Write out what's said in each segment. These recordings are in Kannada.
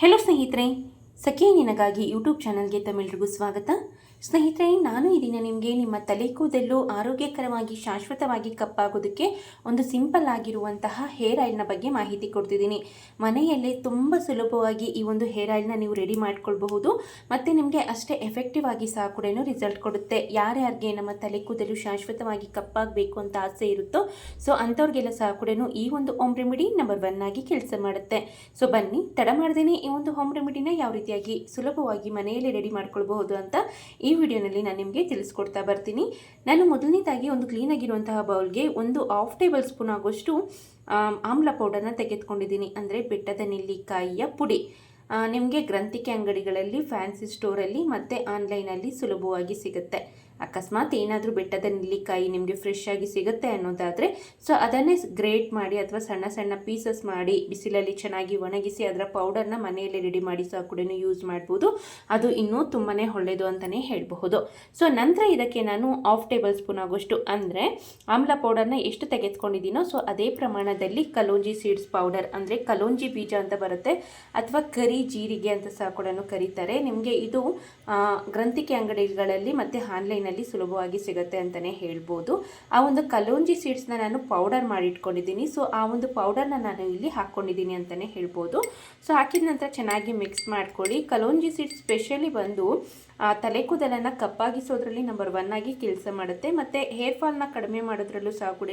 ಹೆಲೋ ಸ್ನೇಹಿತರೆ ಸಖಿ ನಿನಗಾಗಿ ಯೂಟ್ಯೂಬ್ ಚಾನಲ್ಗೆ ತಮ್ಮೆಲ್ರಿಗೂ ಸ್ವಾಗತ. ಸ್ನೇಹಿತರೆ, ನಾನು ಈ ದಿನ ನಿಮಗೆ ನಿಮ್ಮ ತಲೆ ಕೂದಲು ಆರೋಗ್ಯಕರವಾಗಿ ಶಾಶ್ವತವಾಗಿ ಕಪ್ಪಾಗೋದಕ್ಕೆ ಒಂದು ಸಿಂಪಲ್ ಆಗಿರುವಂತಹ ಹೇರ್ ಆಯಿಲ್ನ ಬಗ್ಗೆ ಮಾಹಿತಿ ಕೊಡ್ತಿದ್ದೀನಿ. ಮನೆಯಲ್ಲೇ ತುಂಬ ಸುಲಭವಾಗಿ ಈ ಒಂದು ಹೇರ್ ಆಯಿಲ್ನ ನೀವು ರೆಡಿ ಮಾಡ್ಕೊಳ್ಬಹುದು. ಮತ್ತು ನಿಮಗೆ ಅಷ್ಟೇ ಎಫೆಕ್ಟಿವ್ ಆಗಿ ಸಹ ಕೂಡ ರಿಸಲ್ಟ್ ಕೊಡುತ್ತೆ. ಯಾರ್ಯಾರಿಗೆ ನಮ್ಮ ತಲೆ ಕೂದಲು ಶಾಶ್ವತವಾಗಿ ಕಪ್ಪಾಗಬೇಕು ಅಂತ ಆಸೆ ಇರುತ್ತೋ, ಸೊ ಅಂಥವ್ರಿಗೆಲ್ಲ ಸಹ ಕೂಡ ಈ ಒಂದು ಹೋಮ್ ರೆಮಿಡಿ ನಂಬರ್ ಒನ್ ಆಗಿ ಕೆಲಸ ಮಾಡುತ್ತೆ. ಸೊ ಬನ್ನಿ, ತಡ ಮಾಡ್ದೇನೆ ಈ ಒಂದು ಹೋಮ್ ರೆಮಿಡಿನ ಯಾವ ರೀತಿಯಾಗಿ ಸುಲಭವಾಗಿ ಮನೆಯಲ್ಲೇ ರೆಡಿ ಮಾಡ್ಕೊಳ್ಬಹುದು ಅಂತ ವಿಡಿಯೋನಲ್ಲಿ ನಾನು ನಿಮಗೆ ತಿಳಿಸ್ಕೊಡ್ತಾ ಬರ್ತೀನಿ. ನಾನು ಮೊದಲನೇದಾಗಿ ಒಂದು ಕ್ಲೀನಾಗಿರುವಂತಹ ಬೌಲ್ಗೆ ಒಂದು ಹಾಫ್ ಟೇಬಲ್ ಸ್ಪೂನ್ ಆಗೋಷ್ಟು ಆಮ್, ಆಮ್ಲ ಪೌಡರ್ನ ತೆಗೆದುಕೊಂಡಿದ್ದೀನಿ. ಅಂದರೆ ಬೆಟ್ಟದ ನೆಲ್ಲಿಕಾಯಿಯ ಪುಡಿ. ನಿಮಗೆ ಗ್ರಂಥಿಕೆ ಅಂಗಡಿಗಳಲ್ಲಿ ಫ್ಯಾನ್ಸಿ ಸ್ಟೋರಲ್ಲಿ ಮತ್ತು ಆನ್ಲೈನಲ್ಲಿ ಸುಲಭವಾಗಿ ಸಿಗುತ್ತೆ. ಅಕಸ್ಮಾತ್ ಏನಾದರೂ ಬೆಟ್ಟದ ನೆಲ್ಲಿಕಾಯಿ ನಿಮಗೆ ಫ್ರೆಶ್ ಆಗಿ ಸಿಗುತ್ತೆ ಅನ್ನೋದಾದರೆ ಸೊ ಅದನ್ನೇ ಗ್ರೇಟ್ ಮಾಡಿ ಅಥವಾ ಸಣ್ಣ ಸಣ್ಣ ಪೀಸಸ್ ಮಾಡಿ ಬಿಸಿಲಲ್ಲಿ ಚೆನ್ನಾಗಿ ಒಣಗಿಸಿ ಅದರ ಪೌಡರ್ನ ಮನೆಯಲ್ಲಿ ರೆಡಿ ಮಾಡಿ ಸಹ ಕೂಡ ಯೂಸ್ ಮಾಡ್ಬೋದು. ಅದು ಇನ್ನೂ ತುಂಬಾ ಒಳ್ಳೆಯದು ಅಂತಲೇ ಹೇಳಬಹುದು. ಸೊ ನಂತರ ಇದಕ್ಕೆ ನಾನು ಹಾಫ್ ಟೇಬಲ್ ಸ್ಪೂನ್ ಆಗೋಷ್ಟು ಅಂದರೆ ಆಮ್ಲ ಪೌಡರ್ನ ಎಷ್ಟು ತೆಗೆದುಕೊಂಡಿದ್ದೀನೋ ಸೊ ಅದೇ ಪ್ರಮಾಣದಲ್ಲಿ ಕಲೋಂಜಿ ಸೀಡ್ಸ್ ಪೌಡರ್ ಅಂದರೆ ಕಲೋಂಜಿ ಬೀಜ ಅಂತ ಬರುತ್ತೆ ಅಥವಾ ಕರಿ ಜೀರಿಗೆ ಅಂತ ಸಹ ಕೂಡ ಕರೀತಾರೆ. ನಿಮಗೆ ಇದು ಗ್ರಂಥಿಕೆ ಅಂಗಡಿಗಳಲ್ಲಿ ಮತ್ತು ಆನ್ಲೈನಲ್ಲಿ ಸುಲಭವಾಗಿ ಸಿಗುತ್ತೆ ಅಂತಲೇ ಹೇಳ್ಬೋದು. ಆ ಒಂದು ಕಲೋಂಜಿ ಸೀಡ್ಸ್ನ ನಾನು ಪೌಡರ್ ಮಾಡಿ ಇಟ್ಕೊಂಡಿದ್ದೀನಿ. ಸೊ, ಆ ಒಂದು ಪೌಡರ್ನ ನಾನು ಇಲ್ಲಿ ಹಾಕ್ಕೊಂಡಿದ್ದೀನಿ ಅಂತಲೇ ಹೇಳ್ಬೋದು. ಸೊ, ಹಾಕಿದ ನಂತರ ಚೆನ್ನಾಗಿ ಮಿಕ್ಸ್ ಮಾಡ್ಕೊಳ್ಳಿ. ಕಲೋಂಜಿ ಸೀಡ್ಸ್ ಸ್ಪೆಷಲಿ ಬಂದು ತಲೆ ಕೂದಲನ್ನು ಕಪ್ಪಾಗಿಸೋದ್ರಲ್ಲಿ ನಂಬರ್ ಒನ್ ಆಗಿ ಕೆಲಸ ಮಾಡುತ್ತೆ. ಮತ್ತು ಹೇರ್ ಫಾಲ್ನ ಕಡಿಮೆ ಮಾಡೋದ್ರಲ್ಲೂ ಸಹ ಕೂಡ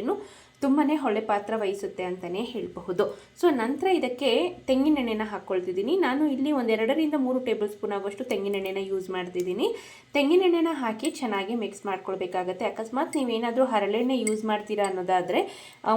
ತುಂಬಾ ಹೊಳೆ ಪಾತ್ರ ವಹಿಸುತ್ತೆ ಅಂತಲೇ ಹೇಳಬಹುದು. ಸೊ, ನಂತರ ಇದಕ್ಕೆ ತೆಂಗಿನೆಣ್ಣೆನ ಹಾಕ್ಕೊಳ್ತಿದ್ದೀನಿ ನಾನು ಇಲ್ಲಿ ಒಂದೆರಡರಿಂದ ಮೂರು ಟೇಬಲ್ ಸ್ಪೂನ್ ಆಗುವಷ್ಟು ತೆಂಗಿನೆಣ್ಣೆನ ಯೂಸ್ ಮಾಡ್ತಿದ್ದೀನಿ. ತೆಂಗಿನೆಣ್ಣೆನ ಹಾಕಿ ಚೆನ್ನಾಗಿ ಮಿಕ್ಸ್ ಮಾಡ್ಕೊಳ್ಬೇಕಾಗತ್ತೆ. ಅಕಸ್ಮಾತ್ ನೀವೇನಾದರೂ ಹರಳೆಣ್ಣೆ ಯೂಸ್ ಮಾಡ್ತೀರಾ ಅನ್ನೋದಾದರೆ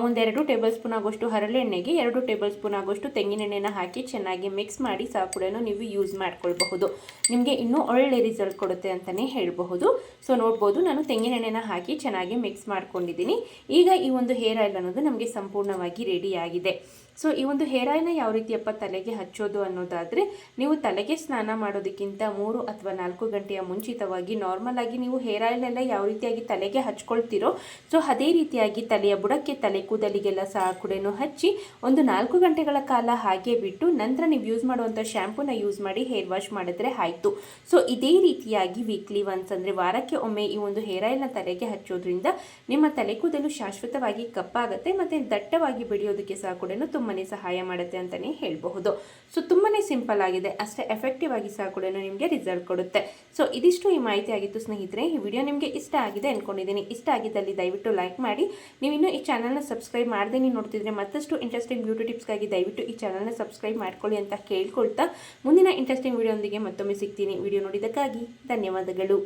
ಒಂದೆರಡು ಟೇಬಲ್ ಸ್ಪೂನ್ ಆಗೋಷ್ಟು ಹರಳೆಣ್ಣೆಗೆ, ಎರಡು ಟೇಬಲ್ ಸ್ಪೂನ್ ಆಗೋಷ್ಟು ತೆಂಗಿನೆಣ್ಣೆನ ಹಾಕಿ ಚೆನ್ನಾಗಿ ಮಿಕ್ಸ್ ಮಾಡಿ ಸಹ ನೀವು ಯೂಸ್ ಮಾಡ್ಕೊಳ್ಬಹುದು. ನಿಮಗೆ ಇನ್ನೂ ಒಳ್ಳೆ ರಿಸಲ್ಟ್ ಕೊಡುತ್ತೆ ಅಂತಲೇ ಹೇಳಬಹುದು. ಸೊ ನೋಡ್ಬೋದು, ನಾನು ತೆಂಗಿನೆಣ್ಣೆನ ಹಾಕಿ ಚೆನ್ನಾಗಿ ಮಿಕ್ಸ್ ಮಾಡ್ಕೊಂಡಿದ್ದೀನಿ. ಈಗ ಈ ಒಂದು ಹೇರ್ ಆಯಿಲ್ ಅನ್ನೋದು ನಮಗೆ ಸಂಪೂರ್ಣವಾಗಿ ರೆಡಿ ಆಗಿದೆ. ಸೊ ಈ ಒಂದು ಹೇರ್ ಆಯಿಲ್ನ ಯಾವ ರೀತಿಯಪ್ಪ ತಲೆಗೆ ಹಚ್ಚೋದು ಅನ್ನೋದಾದರೆ, ನೀವು ತಲೆಗೆ ಸ್ನಾನ ಮಾಡೋದಕ್ಕಿಂತ ಮೂರು ಅಥವಾ ನಾಲ್ಕು ಗಂಟೆಯ ಮುಂಚಿತವಾಗಿ ನಾರ್ಮಲ್ ಆಗಿ ನೀವು ಹೇರ್ ಆಯಿಲ್ನೆಲ್ಲ ಯಾವ ರೀತಿಯಾಗಿ ತಲೆಗೆ ಹಚ್ಕೊಳ್ತೀರೋ ಸೊ ಅದೇ ರೀತಿಯಾಗಿ ತಲೆಯ ಬುಡಕ್ಕೆ ತಲೆ ಕೂದಲಿಗೆಲ್ಲ ಸಹ ಕೂಡ ಹಚ್ಚಿ ಒಂದು ನಾಲ್ಕು ಗಂಟೆಗಳ ಕಾಲ ಹಾಗೆ ಬಿಟ್ಟು ನಂತರ ನೀವು ಯೂಸ್ ಮಾಡುವಂಥ ಶ್ಯಾಂಪೂನ ಯೂಸ್ ಮಾಡಿ ಹೇರ್ ವಾಶ್ ಮಾಡಿದ್ರೆ ಆಯಿತು. ಸೊ ಇದೇ ರೀತಿಯಾಗಿ ವೀಕ್ಲಿ ಒನ್ಸ್ ಅಂದರೆ ವಾರಕ್ಕೆ ಒಮ್ಮೆ ಈ ಒಂದು ಹೇರ್ ಆಯಿಲ್ನ ತಲೆಗೆ ಹಚ್ಚೋದ್ರಿಂದ ನಿಮ್ಮ ತಲೆ ಕೂದಲು ಶಾಶ್ವತವಾಗಿ ಕಪ್ಪಾಗುತ್ತೆ ಮತ್ತು ದಟ್ಟವಾಗಿ ಬೆಳೆಯೋದಕ್ಕೆ ಸಹ ಕೂಡ ತುಂಬಾ ಸಹಾಯ ಮಾಡುತ್ತೆ ಅಂತಲೇ ಹೇಳಬಹುದು. ಸೊ ತುಂಬಾ ಸಿಂಪಲ್ ಆಗಿದೆ. ಅಷ್ಟೇ ಎಫೆಕ್ಟಿವ್ ಆಗಿ ಸಹ ಕೂಡ ನಿಮಗೆ ರಿಸಲ್ಟ್ ಕೊಡುತ್ತೆ. ಸೊ ಇದಿಷ್ಟು ಈ ಮಾಹಿತಿ ಆಗಿತ್ತು ಸ್ನೇಹಿತರೆ. ಈ ವಿಡಿಯೋ ನಿಮಗೆ ಇಷ್ಟ ಆಗಿದೆ ಅಂದ್ಕೊಂಡಿದ್ದೀನಿ ಇಷ್ಟ ಆಗಿದ್ದಲ್ಲಿ ದಯವಿಟ್ಟು ಲೈಕ್ ಮಾಡಿ. ನೀವು ಇನ್ನೂ ಈ ಚಾನಲ್ನ ಸಬ್ಸ್ಕ್ರೈಬ್ ಮಾಡ್ದೇನಿ ನೋಡ್ತಿದ್ರೆ ಮತ್ತಷ್ಟು ಇಂಟ್ರೆಸ್ಟಿಂಗ್ ಬ್ಯೂಟಿ ಟಿಪ್ಸ್ಗಾಗಿ ದಯವಿಟ್ಟು ಈ ಚಾನಲ್ನ ಸಬ್ಸ್ಕ್ರೈಬ್ ಮಾಡ್ಕೊಳ್ಳಿ ಅಂತ ಕೇಳ್ಕೊಳ್ತಾ ಮುಂದಿನ ಇಂಟ್ರೆಸ್ಟಿಂಗ್ ವಿಡಿಯೋದೊಂದಿಗೆ ಮತ್ತೊಮ್ಮೆ ಸಿಗ್ತೀನಿ. ವಿಡಿಯೋ ನೋಡಿದ್ದಕ್ಕಾಗಿ ಧನ್ಯವಾದಗಳು.